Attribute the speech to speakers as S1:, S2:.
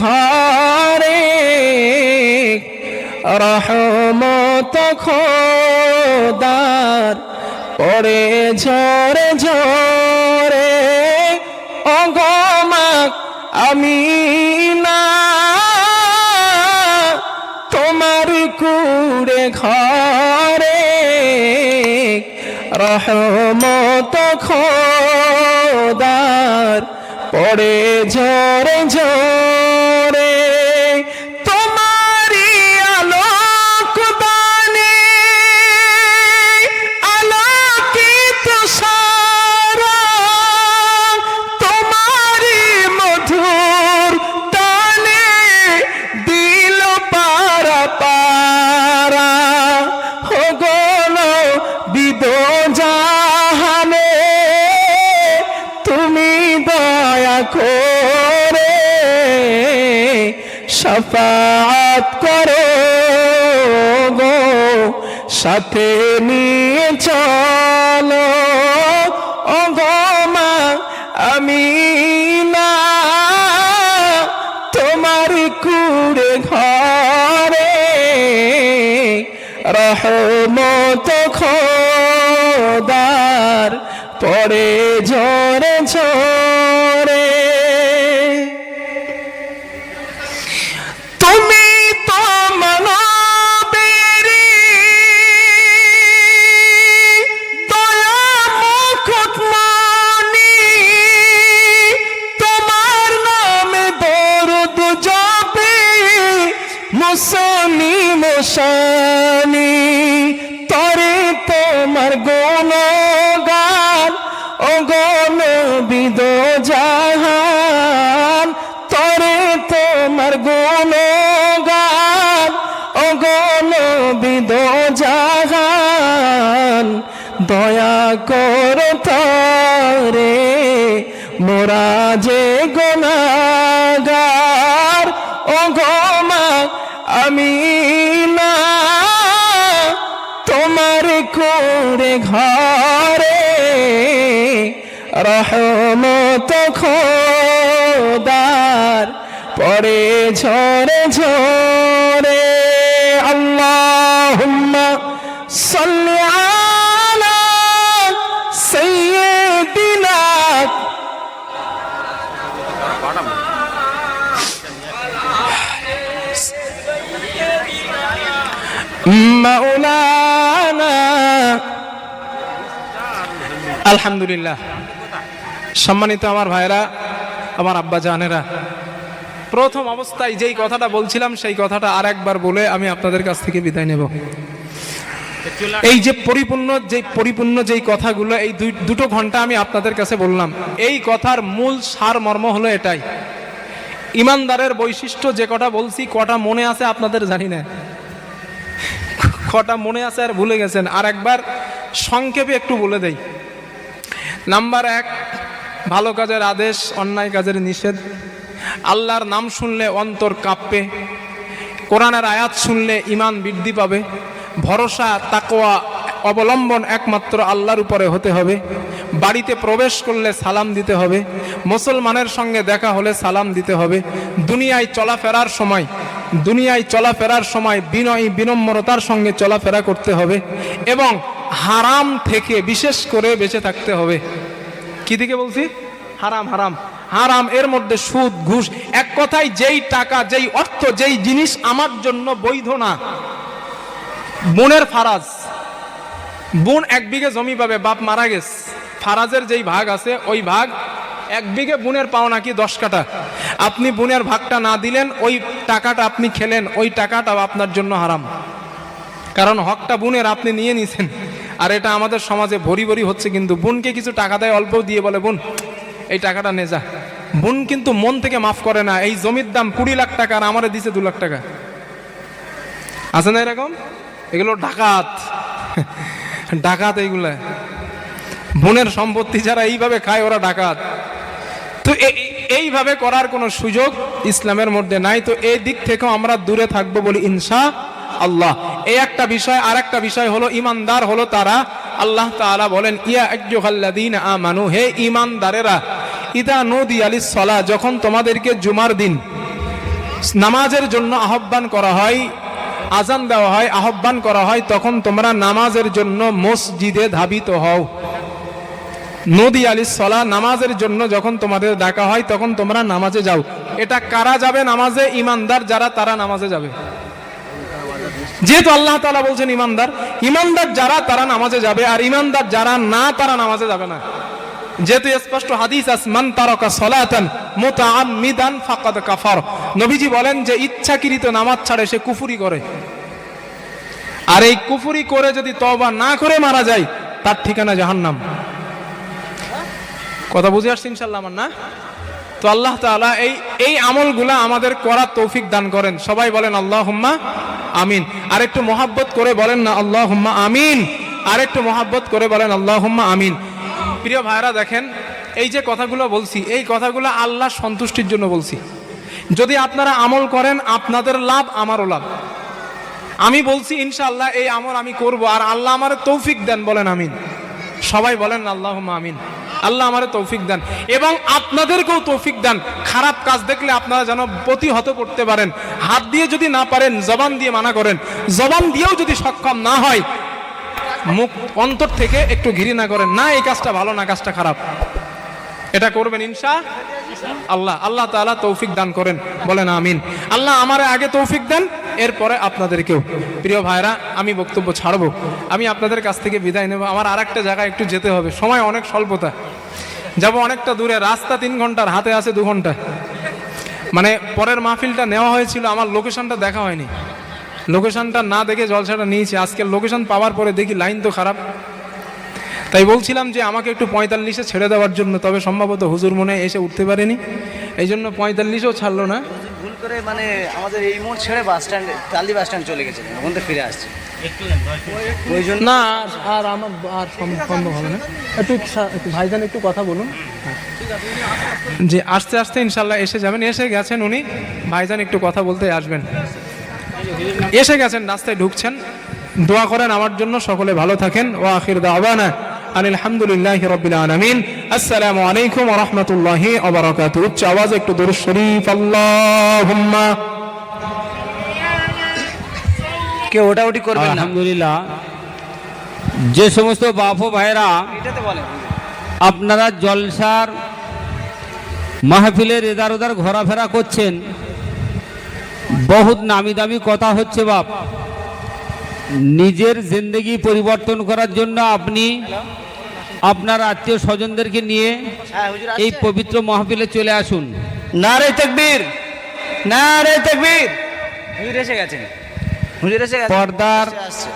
S1: ঘরে রহমত খোদার পড়ে ঝরে ঝরে অগমাক আমি না। তোমার কুড়ে ঘরে রহমত খোদার পড়ে ঝরে ঝরে সফাত করো গো, সাথে নিয়ে চলো। ও গো মা, আমি না, তোমার কুড়ে ঘরে রহমত খোদার পরে ঝরে ঝরে মুসানি তরে তোমার গুণগান। ও গণ বিদ জাহান, তরে তোমার গুণগান। ও গণ বিদ জাহান, দয়া কর তরে মোরা যে গোনাগার ও গোমা আমি করে ঘরে রহমত খোদার পরে ঝরে ঝরে। আল্লাহুম্মা সাল্লি আলা আলহামদুলিল্লাহ। সম্মানিত আমার ভাইরা আমার আব্বা জানেরা, প্রথম অবস্থায় যেই কথাটা বলছিলাম, সেই কথাটা আর একবার বলে আমি আপনাদের কাছ থেকে বিদায় নেব। এই যে পরিপূর্ণ যে পরিপূর্ণ যেই কথাগুলো, এই দুটো ঘণ্টা আমি আপনাদের কাছে বললাম। এই কথার মূল সার মর্ম হলো এটাই। ইমানদারের বৈশিষ্ট্য যে কটা বলছি, কটা মনে আছে আপনাদের জানি না। কটা মনে আছে আর ভুলে গেছেন। আর একবার সংক্ষেপে একটু বলে দেই। নাম্বার এক, ভালো কাজের আদেশ, অন্যায় কাজের নিষেধ। আল্লাহর নাম শুনলে অন্তর কাঁপবে কোরআনের আয়াত শুনলে ইমান বৃদ্ধি পাবে। ভরসা তাকোয়া অবলম্বন একমাত্র আল্লাহর উপরে হতে হবে। বাড়িতে প্রবেশ করলে সালাম দিতে হবে। মুসলমানের সঙ্গে দেখা হলে সালাম দিতে হবে। দুনিয়ায় চলাফেরার সময়, দুনিয়ায় চলাফেরার সময় বিনয়ী, বিনম্রতার সঙ্গে চলাফেরা করতে হবে। এবং হারাম থেকে বিশেষ করে বেঁচে থাকতে হবে। কি দিকে বলছি? হারাম হারাম। হারাম এর মধ্যে সুদ ঘুষ এক কথায় যেই টাকা যেই অর্থ যেই জিনিস আমার জন্য বৈধ না বোনের ফারাজ। বোন এক বিঘে জমি পাবে বাপ মারা গেছে। ফারাজের যেই ভাগ আছে ওই ভাগ এক বিঘে বোনের পাওনা কি দশ কাটা আপনি বোনের ভাগটা না দিলেন ওই টাকাটা আপনি খেলেন ওই টাকাটাও আপনার জন্য হারাম। কারণ হকটা বোনের আপনি নিয়ে নিছেন। আর এটা আমাদের সমাজে ভরি ভরি হচ্ছে কিন্তু বোনকে কিছু টাকা দেয় অল্প দিয়ে বলে, বোন, এই টাকাটা নে, যা। বোন কিন্তু মন থেকে মাফ করে না, এই জমির দাম কুড়ি লাখ টাকা আর আমারে দিছে দু লাখ টাকা। আছে না এরকম? এগুলো ডাকাত। ডাকাত এইগুলা। বোনের সম্পত্তি যারা এইভাবে খায়, ওরা ডাকাত। তো এইভাবে করার কোনো সুযোগ ইসলামের মধ্যে নাই। তো এই দিক থেকেও আমরা দূরে থাকব বলি ইনশা আল্লাহ। এই একটা বিষয় আর একটা বিষয় হলো ইমানদার হলো তারা। আল্লাহ তাআলা বলেন, ইয়া আজ্জুহাল্লাযীনা আমানু, হে ইমানদারেরা,
S2: ইদা নদী আলী সলা যখন তোমাদেরকে জুমার দিন নামাজের জন্য আহ্বান করা হয় আজান দেওয়া হয়, আহ্বান করা হয়, তখন তোমরা নামাজের জন্য মসজিদে ধাবিত হও। নদী আলী সলা নামাজের জন্য যখন তোমাদের ডাকা হয়, তখন তোমরা নামাজে যাও। এটা কারা যাবে নামাজে? ইমানদার যারা, তারা নামাজে যাবে। যেহেতু আল্লাহ তালা বলছেন ইমানদার ইমানদার যারা, তারা নামাজে যাবে, আর ইমানদার যারা না, তারা নামাজে যাবে না। যেহেতু স্পষ্ট হাদিস আসমান তারকা সলাতান মুতাআম্মিদান ফাকাদ কাফার। নবীজি বলেন যে ইচ্ছাকৃত নামাজ ছাড়ে সে কুফুরি করে। আর এই কুফুরি করে যদি তওবা না করে মারা যায়, তার ঠিকানা জাহান্নাম। কথা বুঝে আসছে ইনশাল্লাহ আমার, না? তো আল্লাহ তাআলা এই এই আমলগুলা আমাদের করা তৌফিক দান করেন। সবাই বলেন আল্লাহ হুম্মা আমিন। আর একটু মোহাব্বত করে বলেন না আল্লাহ হুম্মা আমিন। আর একটু মোহাব্বত করে বলেন আল্লাহ হুম্মা আমিন। প্রিয় ভাইরা দেখেন, এই যে কথাগুলো বলছি, এই কথাগুলো আল্লাহ সন্তুষ্টির জন্য বলছি। যদি আপনারা আমল করেন, আপনাদের লাভ, আমারও লাভ। আমি বলছি, ইনশাআল্লাহ এই আমল আমি করব, আর আল্লাহ আমার তৌফিক দেন বলেন আমিন। সবাই বলেন আল্লাহ আমিন। আল্লাহ আমার তৌফিক দেন। এবং আপনাদেরকেও তৌফিক দেন। খারাপ কাজ দেখলে আপনারা যেন প্রতিহত করতে পারেন। হাত দিয়ে যদি না পারেন, জবান দিয়ে মানা করেন। জবান দিয়েও যদি সক্ষম না হয়, মুখ অন্তর থেকে একটু ঘৃণা করেন। না, এই কাজটা ভালো, না, কাজটা খারাপ। এটা করবেন ইনশা আল্লাহ। আল্লাহ তাআলা তৌফিক দান করেন। বলেন আমিন। আল্লাহ আমার আগে তৌফিক দেন, এরপরে আপনাদেরকেও। প্রিয় ভাইরা, আমি বক্তব্য ছাড়বো। আমি আপনাদের কাছ থেকে বিদায় নেব। আমার আর একটা জায়গায় একটু যেতে হবে। সময় অনেক স্বল্পতা। যাব অনেকটা দূরে, রাস্তা তিন ঘণ্টার, হাতে আছে দু ঘণ্টা। মানে পরের মাহফিলটা নেওয়া হয়েছিল, আমার লোকেশনটা দেখা হয়নি। লোকেশনটা না দেখে জলসাটা নিয়েছি আজকে লোকেশন পাওয়ার পরে দেখি লাইন তো খারাপ। তাই বলছিলাম যে আমাকে একটু পঁয়তাল্লিশে ছেড়ে দেওয়ার জন্য, তবে সম্ভবত হুজুর মনে এসে উঠতে পারেনি। এই জন্য পঁয়তাল্লিশেও ছাড়লো না।
S3: করে মানে আমাদের এই মোড় ছেড়ে বাস স্ট্যান্ড তালি বাস স্ট্যান্ড চলে গেছে ওখান থেকে ফিরে আসছে। ওই জন্য
S2: না আর- আর আমার আর সম্ভব হবে না। একটু একটু ভাইজান একটু কথা বলুন। যে আস্তে আস্তে ইনশাল্লাহ এসে যাবেন। এসে গেছেন উনি। ভাইজান একটু কথা বলতে আসবেন। এসে গেছেন রাস্তায় ঢুকছেন। দোয়া করেন আমার জন্য। সকলে ভালো থাকেন। ও আখির দাওয়ানা। আনিল হামদুলিল্লাহ রবিল আলমিন। আসসালামু আলাইকুম রহমতুল্লাহি অবরাকাত উচ্চ আওয়াজ একটু দরুদ শরীফ আল্লাহুম্মা।
S3: কেউ ওটা ওটি করবেন
S4: আলহামদুলিল্লাহ। যে সমস্ত বাপ ও ভাইরা আপনারা জলসার মাহফিলের এদার ওদার ঘোরাফেরা করছেন বহুত নামি দামি কথা হচ্ছে বাপ। নিজের জিন্দগি পরিবর্তন করার জন্য আপনি আপনার আত্মীয় স্বজনদেরকে নিয়ে
S3: হ্যাঁ
S4: এই পবিত্র মাহফিলে চলে আসুন।
S3: নারে তকবীর নারে তকবীর। হুজুর এসে গেছেন। হুজুর এসে গেছেন।
S4: পর্দার